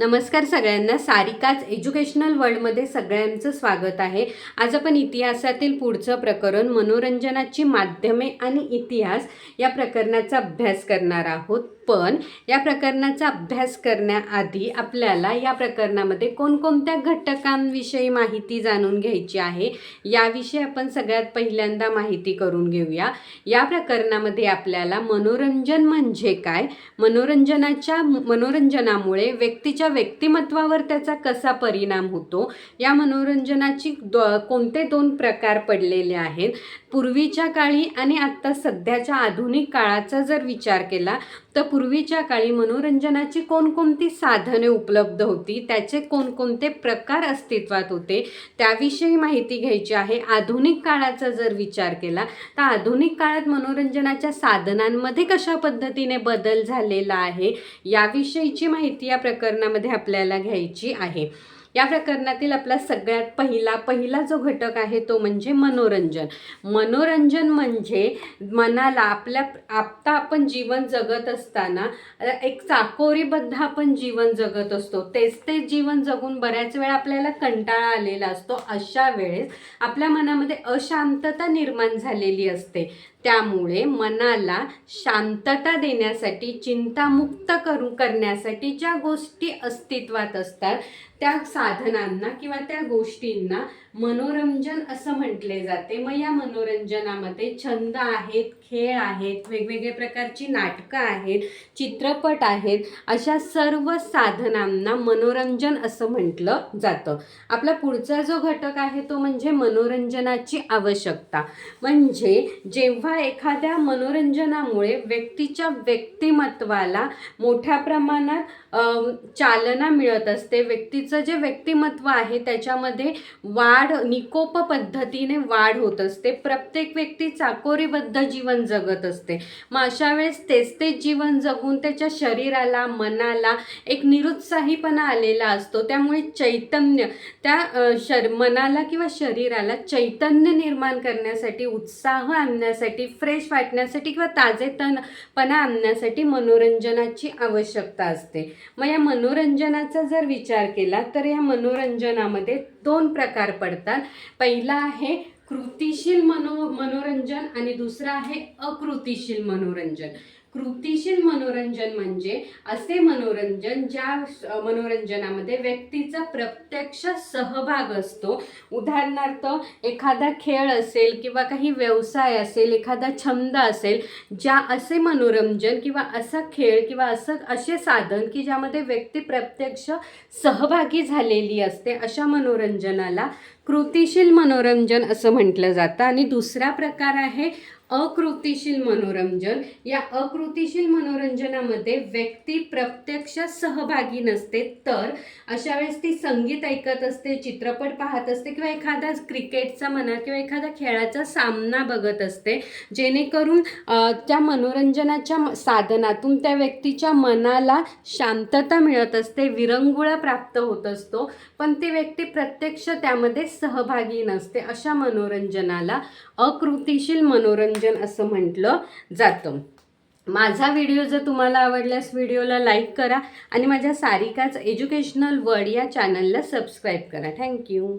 नमस्कार सगळ्यांना सारिकाच एज्युकेशनल वर्ल्डमध्ये सगळ्यांचं स्वागत आहे. आज आपण इतिहासातील पुढचं प्रकरण मनोरंजनाची माध्यमे आणि इतिहास या प्रकरणाचा अभ्यास करणार आहोत. पण या प्रकरणाचा अभ्यास करण्याआधी आपल्याला या प्रकरणामध्ये कोणकोणत्या घटकांविषयी माहिती जाणून घ्यायची आहे याविषयी आपण सगळ्यात पहिल्यांदा माहिती करून घेऊया. या प्रकरणामध्ये आपल्याला मनोरंजन म्हणजे काय? मनोरंजनाच्या मनोरंजनामुळे व्यक्तीच्या व्यक्तिमत्वावर त्याचा कसा परिणाम होतो? या मनोरंजनाची दो कोणते दोन प्रकार पडलेले आहेत? पूर्वीच्या काळी आणि आत्ता सध्याच्या आधुनिक काळाचा जर विचार केला तर पूर्वीच्या काळी मनोरंजनाची कोणकोणती साधने उपलब्ध होती? त्याचे कोणकोणते प्रकार अस्तित्वात होते? त्याविषयी माहिती घ्यायची आहे. आधुनिक काळाचा जर विचार केला तर आधुनिक काळात मनोरंजनाच्या साधनांमध्ये कशा पद्धतीने बदल झालेला आहे? याविषयीची माहिती या प्रकरणामध्ये आपल्याला घ्यायची आहे. या प्रकरणातील आपला सगळ्यात पहिला पहिला जो घटक आहे तो म्हणजे मनोरंजन. मनोरंजन म्हणजे मनाला आपल्या आत्ता आपण जीवन जगत असताना एक चाकोरीबद्ध आपण जीवन जगत असतो. तेच तेच जीवन जगून बऱ्याच वेळा आपल्याला कंटाळा आलेला असतो. अशा वेळेस आपल्या मनामध्ये अशांतता निर्माण झालेली असते. त्यामुळे मनाला शांतता देण्यासाठी चिंतामुक्त करू करण्यासाठी ज्या गोष्टी अस्तित्वात असतात त्या साधनांना किंवा त्या गोष्टींना मनोरंजन असं म्हटले जाते. मग या मनोरंजनामध्ये छंद आहेत खेळ आहेत वेगवेगळे प्रकारची नाटकं आहेत चित्रपट आहेत अशा सर्व साधनांना मनोरंजन असं म्हटलं जातं. आपला पुढचा जो घटक आहे तो म्हणजे मनोरंजनाची आवश्यकता. म्हणजे जेव्हा एखाद्या मनोरंजनामुळे व्यक्तीच्या व्यक्तिमत्वाला मोठ्या प्रमाणात चालना मिळत असते व्यक्तीचं जे व्यक्तिमत्व आहे त्याच्यामध्ये वाढ निकोप पद्धतीने वाढ होत असते. प्रत्येक व्यक्ती चाकोरीबद्ध जीवन जगत असते. मग अशा वेळेस तेच तेच जीवन जगून त्याच्या शरीराला मनाला एक निरुत्साहीपणा आलेला असतो. त्यामुळे चैतन्य त्या शर मनाला किंवा शरीराला चैतन्य निर्माण करण्यासाठी उत्साह आणण्यासाठी फ्रेश वाटण्यासाठी किंवा ताजेतनपणा आणण्यासाठी मनोरंजनाची आवश्यकता असते. मग या मनोरंजनाचा जर विचार केला तर या मनोरंजनामध्ये दोन प्रकार पडतात. पहिला आहे कृतिशील मनो मनोरंजन आणि दुसरं आहे अकृतिशील मनोरंजन. कृतीशील मनोरंजन म्हणजे असे मनोरंजन ज्या मनोरंजनामध्ये व्यक्तीचा प्रत्यक्ष सहभाग असतो. उदाहरणार्थ एखादा खेळ असेल किंवा काही व्यवसाय असेल एखादा छंद असेल ज्या असे मनोरंजन किंवा असा खेळ किंवा असं असे साधन की ज्यामध्ये व्यक्ती प्रत्यक्ष सहभागी झालेली असते अशा मनोरंजनाला कृतीशील मनोरंजन असं म्हटलं जातं. आणि दुसरा प्रकार आहे अकृतिशील मनोरंजन. या अकृतिशील मनोरंजनामध्ये व्यक्ती प्रत्यक्ष सहभागी नसते तर अशा वेळेस ती संगीत ऐकत असते चित्रपट पाहत असते किंवा एखादा क्रिकेटचा म्हणा किंवा एखादा खेळाचा सामना बघत असते जेणेकरून त्या मनोरंजनाच्या साधनातून त्या व्यक्तीच्या मनाला शांतता मिळत असते विरंगुळा प्राप्त होत असतो पण ती व्यक्ती प्रत्यक्ष त्यामध्ये सहभागी नसते. अशा मनोरंजनाला अकृतिशील मनोरंजन असं म्हटलं जातं. माझा व्हिडिओ जर तुम्हाला आवडल्यास व्हिडिओला लाईक करा आणि माझ्या सारिकाच एज्युकेशनल वर्ड या चॅनलला सबस्क्राईब करा. थँक्यू.